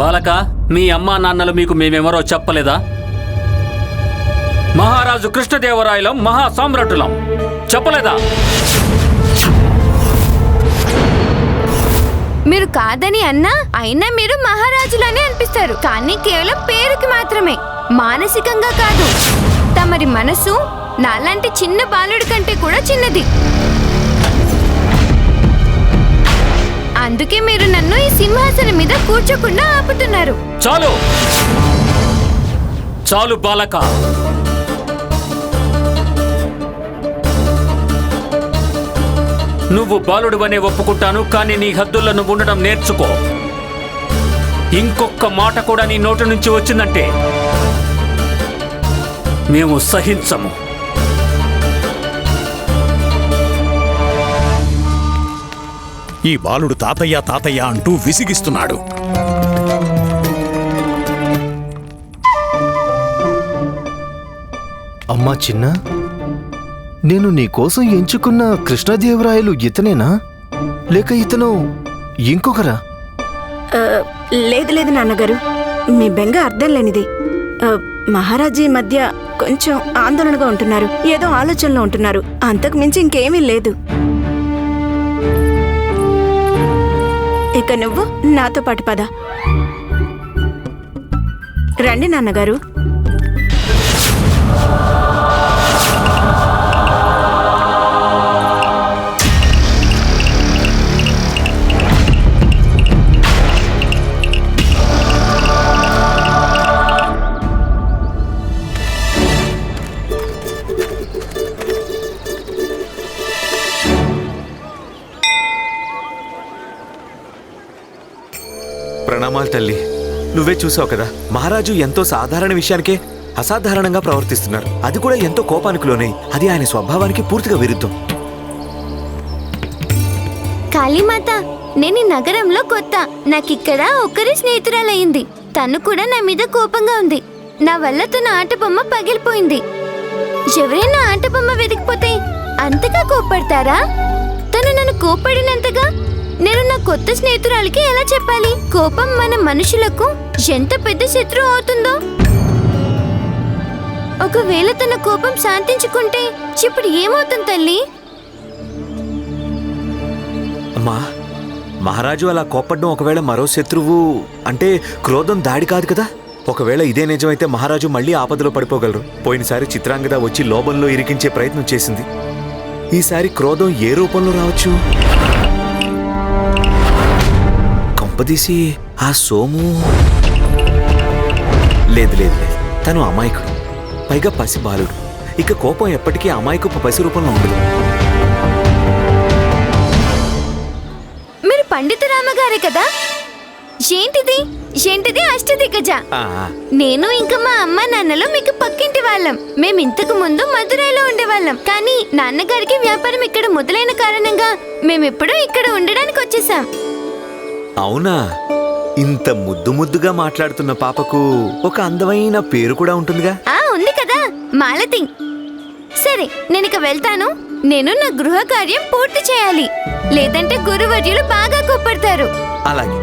బాలక మీ అమ్మా నాన్నలు మీకు మేమెవరో చెప్పలేదా? మహారాజు కృష్ణదేవరాయలం మహా సామ్రాటులం చెప్పలేదా? మీరు కాదని అన్నా అయినా మీరు మహారాజులనే అనిపిస్తారు. కానీ కేవలం పేరుకి మాత్రమే. మానసికంగా కాదు. తమరి మనసు నాలాంటి చిన్న బాలుడి కంటే కూడా చిన్నది. అందుకే మీరు నన్ను ఈ సింహాసనం మీద కూర్చోకుండా ఆపుతున్నారు. చాలు. చాలు బాలక. నువ్వు బాలుడివనే ఒప్పుకుంటాను కానీ నీ హద్దుల్లో నువ్వు ఉండడం నేర్చుకో. ఇంకొక మాట కూడా నీ నోటి నుంచి వచ్చిందంటే మేము సహించము. ఈ బాలుడు తాతయ్య తాతయ్య అంటూ విసిగిస్తున్నాడు. అమ్మా చిన్న నేను నీకోసం ఎంచుకున్న కృష్ణదేవరాయలు ఇతనేనా? లేక ఇతను ఇంకొకరా? లేదు లేదు నాన్నగారు. మీ బెంగ అర్థం లేనిది. మహారాజీ మధ్య కొంచెం ఆందోళనగా ఉంటున్నారు. ఏదో ఆలోచనలో ఉంటున్నారు. అంతకు మించి ఇంకేమీ లేదు. ఇక నువ్వు నాతో పాటు పద. రండి నాన్నగారు. ప్రణామాలు తల్లి. నువ్వే చూసావు కదా మహారాజు ఎంతో సాధారణ విషయానికే అసాధారణంగా ప్రవర్తిస్తున్నారు. అది కూడా ఎంతో కోపానికి లోనై అది ఆయన స్వభావానికి పూర్తిగా విరుద్ధం. కాళీమాత నేను ఈ నగరంలో కొత్త. నాకిక్కడ ఒక్కరి స్నేహితురాలయ్యింది తను కూడా నా మీద కోపంగా ఉంది. నా వల్ల తన ఆట బొమ్మ పగిలిపోయింది. ఎవరైనా ఆట బొమ్మ వెతికిపోతే అంతగా కోపడతారా తను నన్ను కోప్పడినంతగా కొత్త స్నేహితురాలకి ఎలా చెప్పాలి? కోపం మన మనుషులకు ఎంత పెద్ద శత్రువు అవుతుందో? ఒకవేళ తన కోపం శాంతించుకుంటే ఇప్పుడు ఏమవుతుంది తల్లి? అమ్మా మహారాజు అలా కోపడ్డం ఒకవేళ మరో శత్రువు అంటే క్రోధం దాడి కాదు కదా? ఒకవేళ ఇదే నిజమైతే మహారాజు మళ్ళీ ఆపదలో పడిపోగలరు. పోయినసారి చిత్రాంగద వచ్చి లోపంలో ఇరికించే ప్రయత్నం చేసింది. ఈసారి క్రోధం ఏ రూపంలో రావచ్చు? కొంపదీసి ఆ సోము లేదు లేదు లేదు. తను అమాయకుడు. పైగా పసి బాలుడు ఇక కోపం ఎప్పటికీ అమాయకపు పసి రూపంలో ఉండదు. మీరు పండిత రామగారే కదా? ఏంటిది? ఏంటిది అష్టదిగ్గజ? నేను ఇంకా మా అమ్మ నాన్నలు మీకు పక్కింటి వాళ్ళం. మేము ఇంతకు ముందు మధురైలో ఉండేవాళ్ళం. కానీ నాన్నగారికి వ్యాపారం ఇక్కడ మొదలైన కారణంగా మేమెప్పుడూ ఇక్కడ ఉండడానికి వచ్చేసాం. అవునా? ఇంత ముద్దు ముద్దుగా మాట్లాడుతున్న పాపకు ఒక అందమైన పేరు కూడా ఉంటుందిగా. ఆ ఉంది కదా మాలతి సరే నేను ఇక వెళ్తాను. నేను నా గృహ కార్యం పూర్తి చేయాలి. లేదంటే గురువర్యులు బాగా కోప్పడతారు. అలాగే.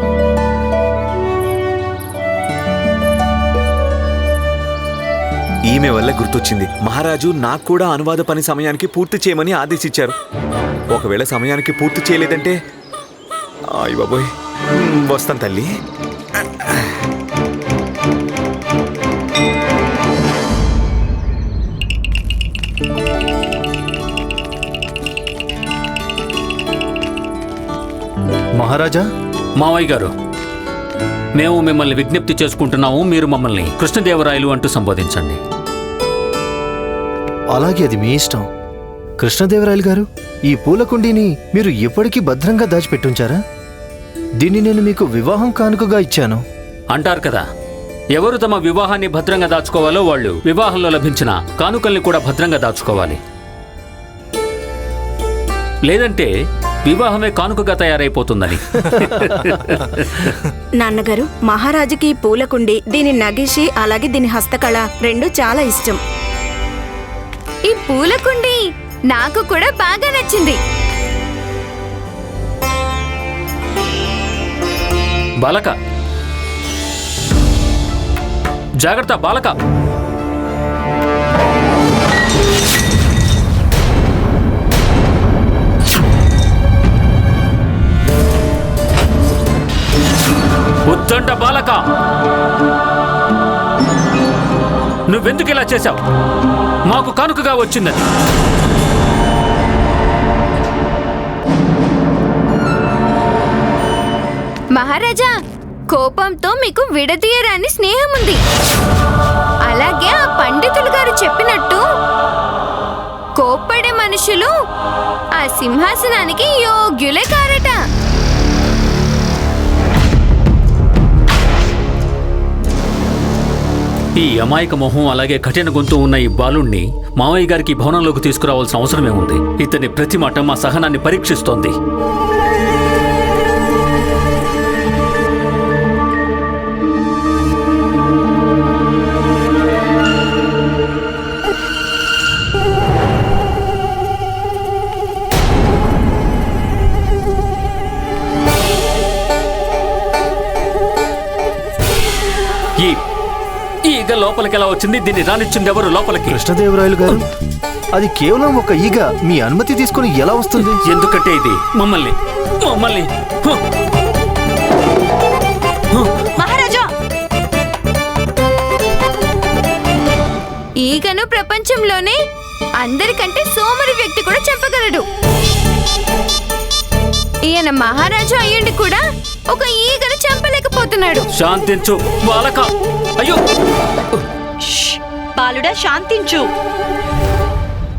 ఈమె వల్ల గుర్తొచ్చింది. మహారాజు నాకు కూడా అనువాద పని సమయానికి పూర్తి చేయమని ఆదేశించారు ఒకవేళ సమయానికి పూర్తి చేయలేదంటే అయ్య బాబోయ్. వస్తాను తల్లి. మహారాజా? మావయ్య గారు మేము మిమ్మల్ని విజ్ఞప్తి చేసుకుంటున్నాము మీరు మమ్మల్ని కృష్ణదేవరాయలు అంటూ సంబోధించండి. అలాగే అది మీ ఇష్టం. కృష్ణదేవరాయలు గారు ఈ పూల కుండీని మీరు ఎప్పటికీ భద్రంగా దాచిపెట్టుంచారా? దీన్ని నేను మీకు వివాహం కానుకగా ఇచ్చాను. అంటారు కదా ఎవరు తమ వివాహాన్ని భద్రంగా దాచుకోవాలో వాళ్ళు వివాహంలో లభించిన కానుకల్ని కూడా భద్రంగా దాచుకోవాలి. లేదంటే వివాహమే కానుకగా తయారైపోతుందని. నాన్నగారు మహారాజుకి పూలకుండి దీని నగిషి అలాగే దీని హస్తకళ రెండు చాలా ఇష్టం. ఈ పూల కుండి నాకు కూడా బాగా నచ్చింది. బాలక. జాగ్రత్త బాలక. ఉద్దండ బాలక. నువ్వెందుకు ఇలా చేశావు? మాకు కానుకగా వచ్చిందని. మహారాజా కోపంతో మీకు విడదీయరాని స్నేహం ఉంది అలాగే ఆ పండితులు గారు చెప్పినట్టు కోప్పడే మనుషులు ఆ సింహాసనానికి యోగ్యులే కారట. ఈ అమాయక మొహం అలాగే కఠిన గొంతు ఉన్న ఈ బాలుణ్ణి మావయ్య గారికి భవనంలోకి తీసుకురావాల్సిన అవసరమే ఉంది. ఇతని ప్రతి మాట మా సహనాన్ని పరీక్షిస్తోంది. ఈ ఈగ లోపలికి ఎలా వచ్చింది? దీన్ని రానిచ్చింది ఎవరు లోపలికి? కృష్ణదేవరాయలు గారు అది కేవలం ఒక ఈగ. మీ అనుమతి తీసుకొని ఎలా వస్తుంది? ఎందుకంటే ఇది మమ్మల్ని మమ్మల్ని. హ! మహారాజా! ఈగను ప్రపంచంలోనే అందరికంటే సోమరి వ్యక్తి కూడా చెప్పగలడు ఈయన మహారాజు అయ్యుండి కూడా ఒక ఈగను చంపలేకపోతున్నాడు శాంతించు బాలక. అయ్యో. బాలుడా శాంతించు.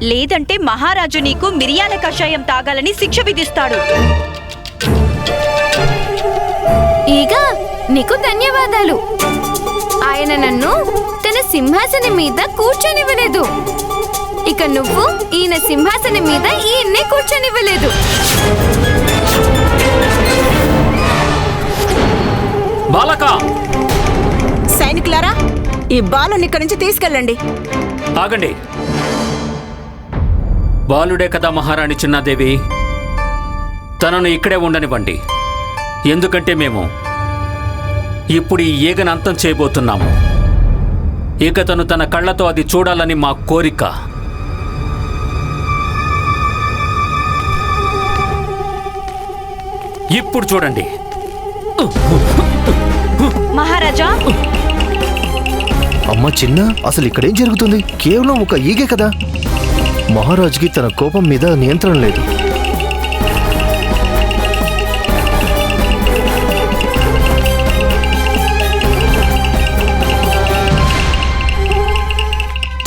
లేదంటే మహారాజు నీకు మిరియాల కషాయం తాగాలని శిక్ష విధిస్తాడు. ఈగ నీకు ధన్యవాదాలు. ఆయన నన్ను తన సింహాసనం మీద కూర్చొనివ్వలేదు. ఇక నువ్వు ఈయన సింహాసనం మీద ఈయన్నే కూర్చొనివ్వలేదు. బాలక! సైనికులారా ఈ బాలుని ఇక్కడి నుంచి తీసుకెళ్ళండి. ఆగండి. బాలుడే కదా మహారాణి చిన్నాదేవి? తనను ఇక్కడే ఉండనివ్వండి. ఎందుకంటే మేము ఇప్పుడు ఈ ఈగను అంతం చేయబోతున్నాము. ఇక తను తన కళ్ళతో అది చూడాలని మా కోరిక. ఇప్పుడు చూడండి. మహారాజా? అమ్మ చిన్న అసలు ఇక్కడేం జరుగుతుంది? కేవలం ఒక ఈగే కదా? మహారాజుకి తన కోపం మీద నియంత్రణ లేదు.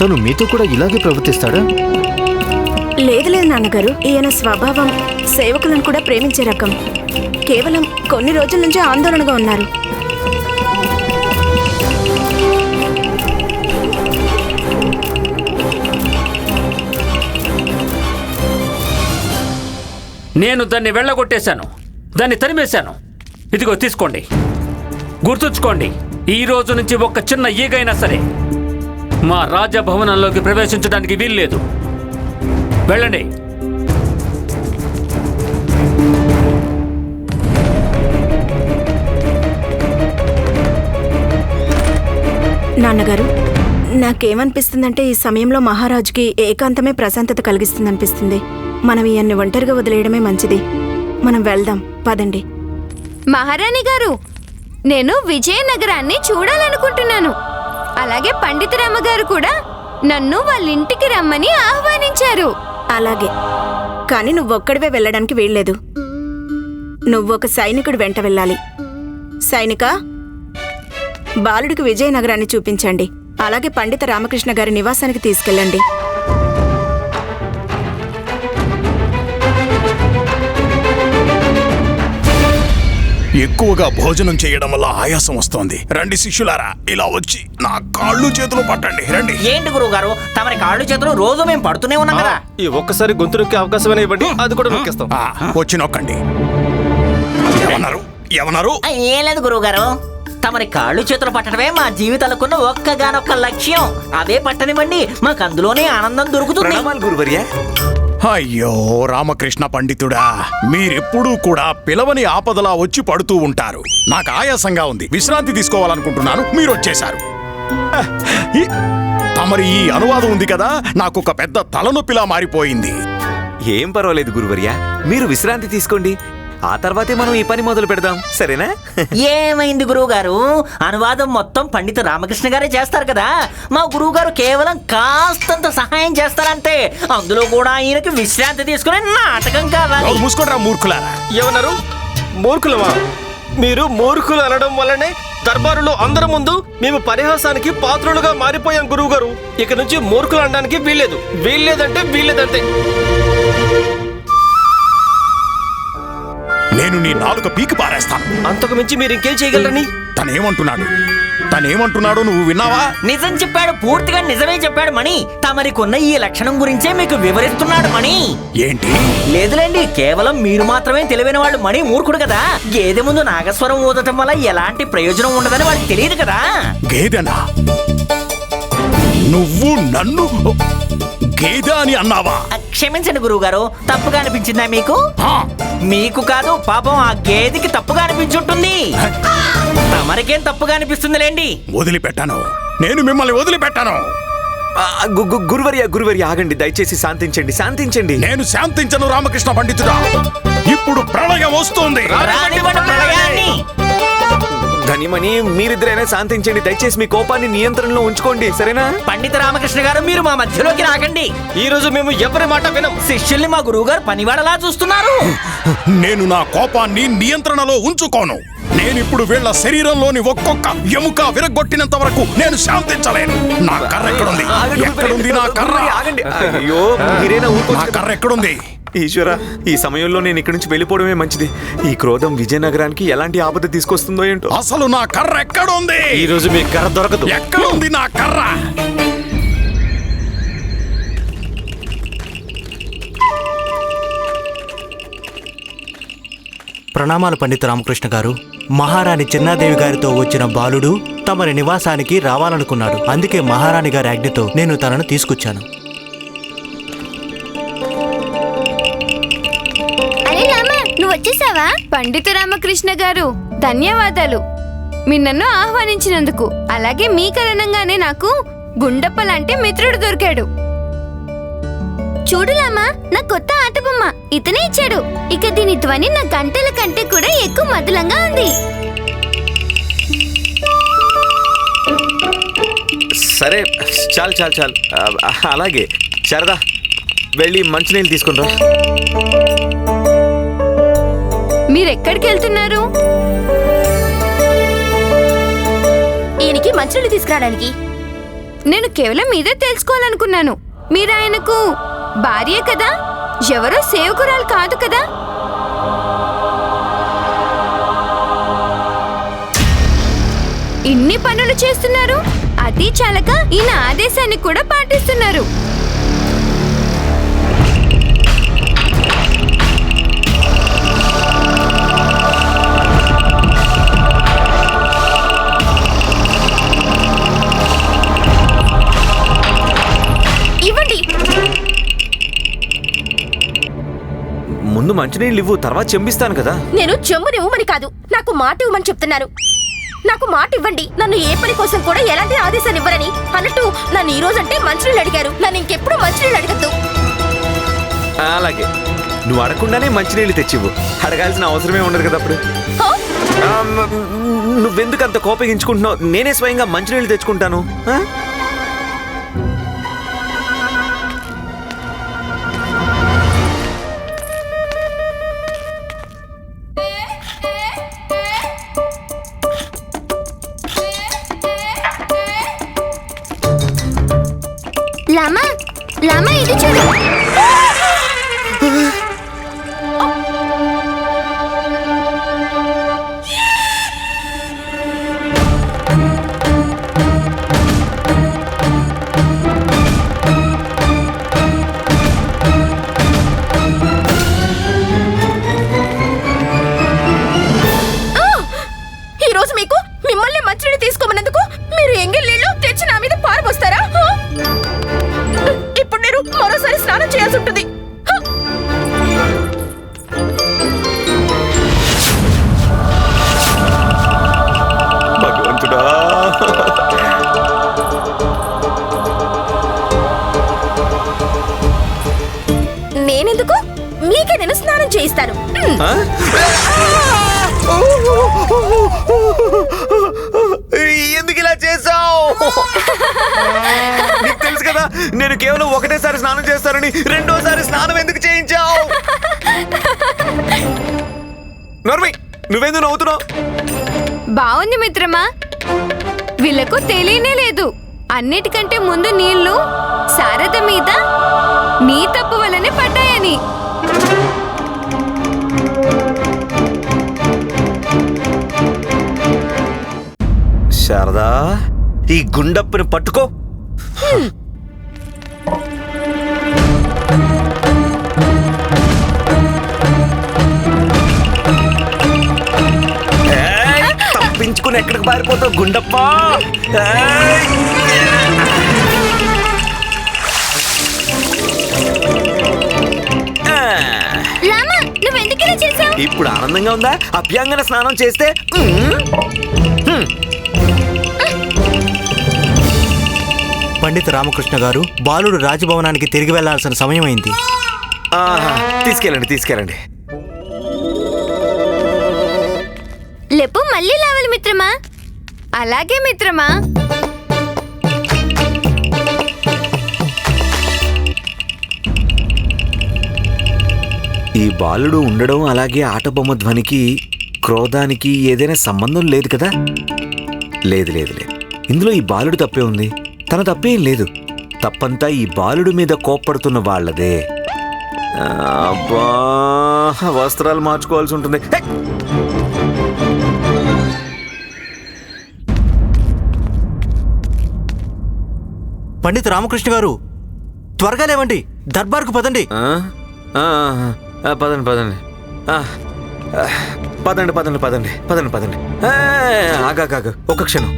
తను మీతో కూడా ఇలాగే ప్రవర్తిస్తాడా? లేదు లేదు నాన్నగారు ఈయన స్వభావం సేవకులను కూడా ప్రేమించే రకం. కేవలం కొన్ని రోజుల నుంచి ఆందోళనగా ఉన్నారు. నేను దాన్ని వెళ్ళగొట్టేశాను. దాన్ని తరిమేశాను. ఇదిగో తీసుకోండి. గుర్తుంచుకోండి ఈ రోజు నుంచి ఒక్క చిన్న ఈగైనా సరే మా రాజభవనంలోకి ప్రవేశించడానికి వీల్లేదు. వెళ్ళండి. నాన్నగారు నాకేమనిపిస్తుందంటే ఈ సమయంలో మహారాజుకి ఏకాంతమే ప్రశాంతత కలిగిస్తుందనిపిస్తుంది. మనం ఈయన్ని ఒంటరిగా వదిలేయడమే మంచిది. మనం వెళ్దాం పదండి. మహారాణి గారు నేను విజయనగరాన్ని చూడాలనుకుంటున్నాను. అలాగే పండితరామ గారు కూడా నన్ను వాళ్ళ ఇంటికి రమ్మని ఆహ్వానించారు. అలాగే. కానీ నువ్వొక్కడివే వెళ్ళడానికి వీల్లేదు. నువ్వొక సైనికుడు వెంట వెళ్ళాలి. సైనిక? బాలుడికి విజయనగరాన్ని చూపించండి. అలాగే పండిత రామకృష్ణ గారి నివాసానికి తీసుకెళ్ళండి. ఎక్కువగా భోజనం చేయడం వల్ల ఆయాసం వస్తోంది. రండి శిష్యులారా ఇలా వచ్చి నా కాళ్ళు చేతులు పట్టండి. రండి. ఏంటి గురువు గారు తమరి కాళ్ళు చేతులు రోజు మేము పడుతూనే ఉన్నాం కదా. ఈ ఒక్కసారి గొంతు నొక్కే అవకాశం ఇవ్వండి. అది కూడా నొక్కేస్తాం. ఆ, వచ్చి నొక్కండి. ఏమన్నారు? ఏమన్నారు? ఆ, ఏం లేదు గురువు గారు తమరి కాళ్ళు చేతులు పట్టడమే మా జీవితాలకున్న ఒక్కగానొక్క లక్ష్యం. అదే పట్టనివ్వండి. మాకు అందులోనే ఆనందం దొరుకుతుంది. ప్రణామాలు గురువర్య. అయ్యో రామకృష్ణ పండితుడా. మీరెప్పుడూ కూడా పిలవని ఆపదలా వచ్చి పడుతూ ఉంటారు. నాకు ఆయాసంగా ఉంది. విశ్రాంతి తీసుకోవాలనుకుంటున్నాను. మీరు వచ్చేశారు తమరి ఈ అనువాదం ఉంది కదా? నాకు ఒక పెద్ద తలనొప్పిలా మారిపోయింది. ఏం పర్వాలేదు గురువర్య. మీరు విశ్రాంతి తీసుకోండి. ఆ తర్వాతే మనం ఈ పని మొదలు పెడదాం. సరేనా? ఏమైంది గురువు గారు అనువాదం మొత్తం పండిత రామకృష్ణ గారే చేస్తారు కదా. మా గురువు గారు కేవలం కాస్తంత సహాయం చేస్తారంతే. అందులో కూడా ఆయనకి విశ్రాంతి తీసుకునే నాటకం కావాలి. మూసుకుంటారా మూర్ఖులారా. ఏమన్నారు? మూర్ఖులమా? మీరు మూర్ఖులు అనడం వల్లనే దర్బారులో అందరి ముందు మేము పరిహాసానికి పాత్రులుగా మారిపోయాం గురువు గారు ఇక నుంచి మూర్ఖులు అనడానికి వీల్లేదు. వీల్లేదంటే వీల్లేదంతే. నేను నీ నాలుక పీకి పారేస్తాను. అంతకు మించి మీరు ఇంకేం చేయగలరని? తనేమంటున్నాడు? తనేమంటున్నాడో నువ్వు విన్నావా? నిజం చెప్పాడు పూర్తిగా నిజమే చెప్పాడు మణి. తమరికున్న ఈ లక్షణం గురించే మీకు వివరిస్తున్నాడు మణి. ఏంటి? లేదులేండి కేవలం మీరు మాత్రమే తెలివైన వాళ్ళు మణి మూర్ఖుడు కదా. గేదె ముందు నాగస్వరం ఊదటం వల్ల ఎలాంటి ప్రయోజనం ఉండదని వాడికి తెలియదు కదా. గేదెనా? నువ్వు నన్ను గేదె అని అన్నావా? క్షమించండి గురువు గారు తప్పుగా అనిపించిందా మీకు? మీకు కాదు పాపం ఆ గేదెకి తప్పుగా అనిపించుంటుంది. తమరికేం తప్పుగా అనిపిస్తుందిలేండి వదిలిపెట్టాను. నేను మిమ్మల్ని వదిలిపెట్టాను. గురువర్య గురువర్య ఆగండి దయచేసి శాంతించండి శాంతించండి. నేను శాంతించను రామకృష్ణ పండితుడా. ఇప్పుడు ప్రళయం వస్తుంది. ధనిమని మీరిద్దరైనా శాంతించండి. దయచేసి మీ కోపాన్ని నియంత్రణలో ఉంచుకోండి. సరేనా? పండిత రామకృష్ణ గారు మీరు మా మధ్యలోకి రాకండి. ఈ రోజు మేము ఎవరి మాట వినం? శిష్యుల్ని మా గురువు గారు పనివాడలా చూస్తున్నారు. నేను నా కోపాన్ని నియంత్రణలో ఉంచుకోను. నేను ఇప్పుడు వీళ్ళ శరీరంలోని ఒక్కొక్క ఎముక విరగొట్టినంత వరకు నేను శాంతించలేను. నా కర్ర ఎక్కడుంది? ఎక్కడుంది నా కర్ర? అయ్యో మీరైనా నా ఊరుకోవచ్చు కదా. కర్ర ఎక్కడుంది? ఈశ్వర ఈ సమయంలో నేను ఇక్కడి నుంచి వెళ్ళిపోవడమే మంచిది. ఈ క్రోధం విజయనగరానికి ఎలాంటి ఆపద తీసుకొస్తుందో ఏంటో? అసలు నా కర్ర ఎక్కడుంది? ఈ రోజు మీ కర్ర దొరకదు. ఎక్కడుంది నా కర్ర? ప్రణామాలు పండిత రామకృష్ణ గారు. మహారాణి చిన్నాదేవి గారితో వచ్చిన బాలుడు తమరి నివాసానికి రావాలనుకున్నాడు. అందుకే మహారాణి గారి ఆజ్ఞతో నేను తనను తీసుకొచ్చాను. పండిత రామకృష్ణ గారు ధన్యవాదాలు. మీరు నన్ను ఆహ్వానించినందుకు. అలాగే మీ కారణంగానే నాకు గుండప్ప లాంటి మిత్రుడు దొరికాడు. చూడులామా నా కొత్త ఆట బొమ్మ ఇతనే ఇచ్చాడు. ఇక దీని ధ్వని నా గంటల కంటే కూడా ఎక్కువ మధులంగా ఉంది. సరే చాలు చాలు చాలు. ఆ, అలాగే. శారదా వెళ్ళి మంచినీళ్ళు తీసుకుని రా. మీరు ఎక్కడికి వెళ్తున్నారు ఈయనకి మంచులు తీసుకురావడానికి. నేను కేవలం మీదే తెలుసుకోవాలనుకున్నాను. మీరు ఆయనకు భార్య కదా? ఎవరో సేవకురాలు కాదు కదా? ఇన్ని పనులు చేస్తున్నారు. అది చాలక ఈయన ఆదేశాన్ని కూడా పాటిస్తున్నారు. ముందు మంచినీళ్ళు ఇవ్వు తర్వాత చెంపిస్తాను కదా. నేను చెమ్ముని ఇవ్వమని కాదు. నాకు మాట ఇవ్వమని చెప్తున్నాను నాకు మాట ఇవ్వండి. నన్ను ఏ పని కోసం కూడా ఎలాంటి ఆదేశాన్ని ఇవ్వరని. అన్నట్టు నన్ను ఈ రోజు అంటే మంచినీళ్ళు అడిగారు. నన్ను ఇంకెప్పుడు మంచినీళ్ళు అడగద్దు. అలాగే. నువ్వు అడగకుండానే మంచినీళ్ళు తెచ్చివ్వు. అడగాల్సిన అవసరమే ఉండదు కదా అప్పుడు. ఆ, మ్, నువ్వెందుకు అంత కోపగించుకుంటున్నావు? నేనే స్వయంగా మంచినీళ్ళు తెచ్చుకుంటాను. ఆ? చేయిస్తాను. మ్. ఆ? ఎందుకు ఇలా చేసావు నీకు తెలుసు కదా నేను కేవలం ఒకటేసారి స్నానం చేస్తానని రెండోసారి స్నానం ఎందుకు చేయించావు? నర్మి నువ్వెందుకు నవ్వుతున్నావు? బాగుంది మిత్రమా. వీళ్ళకు తెలియనే లేదు. అన్నిటికంటే ముందు నీళ్ళు శారద మీద నీ తప్పు వల్లనే పడ్డాయని. శారదా ఈ గుండప్పుని పట్టుకో. తప్పించుకుని ఎక్కడికి పారిపోతావు గుండప్ప? రామా నువ్వెందుకు ఇలా చేసావు ఇప్పుడు ఆనందంగా ఉందా? అభ్యంగన స్నానం చేస్తే పండిత రామకృష్ణ గారు బాలుడు రాజభవనానికి తిరిగి వెళ్ళాల్సిన సమయం అయింది ఆహా, తీసుకెళ్ళండి తీసుకెళ్ళండి. లేపు మళ్ళీ లావాలి మిత్రమా? అలాగే మిత్రమా? ఈ బాలుడు ఉండడం అలాగే ఆటబొమ్మ ధ్వనికి క్రోధానికి ఏదైనా సంబంధం లేదు కదా? లేదు లేదు లేదు. ఇందులో ఈ బాలుడు తప్పే ఉంది. తన తప్పేం లేదు. తప్పంతా ఈ బాలుడు మీద కోప్పడుతున్న వాళ్ళదే. అబ్బా వస్త్రాలు మార్చుకోవాల్సి ఉంటుంది! పండిత రామకృష్ణ గారు త్వరగా లేవండి. దర్బార్కు పదండి. పదండి పదండి. పదండి పదండి పదండి పదండి పదండి. ఆగాగాగు ఒక క్షణం.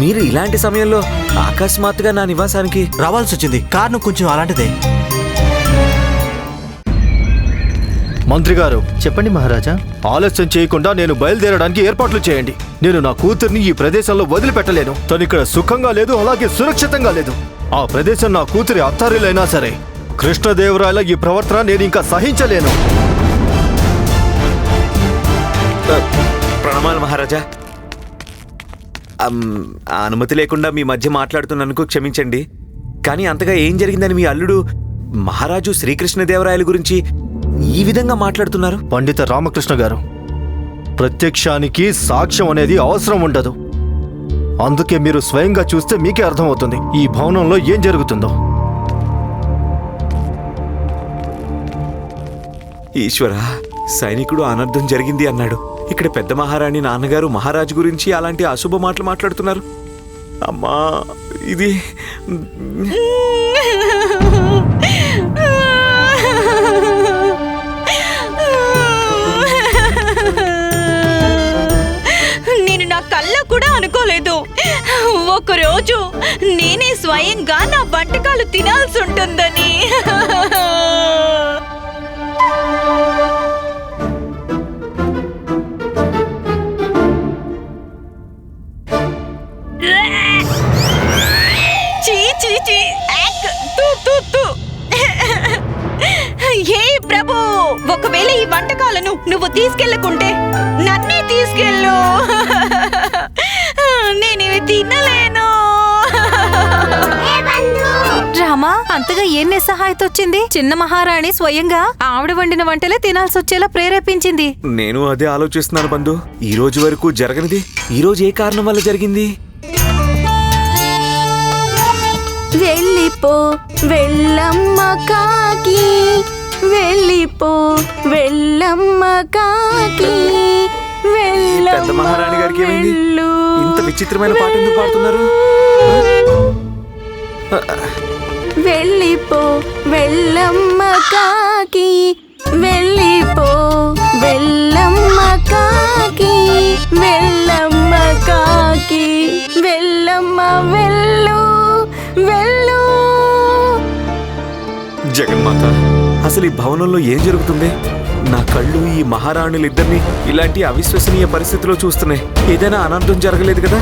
మీరు ఇలాంటి సమయంలో అకస్మాత్తుగా నా నివాసానికి రావాల్సి వచ్చింది. కారణం కొంచెం అలాంటిదే. మంత్రి గారు చెప్పండి మహారాజా. ఆలస్యం చేయకుండా నేను బయలుదేరడానికి ఏర్పాట్లు చేయండి. నేను నా కూతుర్ని ఈ ప్రదేశంలో వదిలిపెట్టలేను. తను ఇక్కడ సుఖంగా లేదు అలాగే సురక్షితంగా లేదు. ఆ ప్రదేశం నా కూతురి అత్తారిలైనా సరే. కృష్ణదేవరాయల ఈ ప్రవర్తన నేను ఇంకా సహించలేను. ప్రణామాలు మహారాజా. అమ్, ఆ అనుమతి లేకుండా మీ మధ్య మాట్లాడుతున్నందుకు క్షమించండి. కానీ అంతగా ఏం జరిగిందని మీ అల్లుడు మహారాజు శ్రీకృష్ణదేవరాయల గురించి ఈ విధంగా మాట్లాడుతున్నారు? పండిత రామకృష్ణ గారు ప్రత్యక్షానికి సాక్ష్యం అనేది అవసరం ఉండదు. అందుకే మీరు స్వయంగా చూస్తే మీకే అర్థమవుతుంది. ఈ భవనంలో ఏం జరుగుతుందో. ఈశ్వర సైనికుడు అనర్థం జరిగింది అన్నాడు. ఇక్కడ పెద్ద మహారాణి నాన్నగారు మహారాజు గురించి అలాంటి అశుభ మాటలు మాట్లాడుతున్నారు. అమ్మా ఇది నేను నా కళ్ళ కూడా అనుకోలేదు. ఒకరోజు నేనే స్వయంగా నా వంటకాలు తినాల్సి ఉంటుందని. ఒకవేళ ఈ వంటకాలను నువ్వు తీసుకెళ్ళకుంటే నన్నే తీసుకెళ్ళు. నేను ఇవి తినలేను రామా అంతగా ఏం నిస్సహాయత వచ్చింది చిన్న మహారాణి స్వయంగా ఆవిడ వండిన వంటలే తినాల్సి వచ్చేలా ప్రేరేపించింది. నేను అదే ఆలోచిస్తున్నాను బంధు. ఈ రోజు వరకు జరగనిది. ఈ రోజు ఏ కారణం వల్ల జరిగింది? వెళ్ళిపో వెళ్ళమ్మ కాకి. వెళ్ళిపో వెళ్ళమ్మ కాకి పెద్ద మహారాణి గారికి ఏమైంది? వెళ్ళు. ఇంత విచిత్రమైన పాట ఎందుకు పాడుతున్నారు? వెళ్ళిపో వెళ్ళమ్మ కాకి వెళ్ళిపో వెళ్ళమ్మ కాకి వెళ్ళమ్మ కాకి వెళ్ళమ్మ వెళ్ళు వెళ్ళు. జగన్మాత. అసలు ఈ భవనంలో ఏం జరుగుతుంది? నా కళ్ళు ఈ మహారాణులిద్దరిని ఇలాంటి అవిశ్వసనీయ పరిస్థితిలో చూస్తున్నాయి. ఏదైనా అనర్థం జరగలేదు కదా?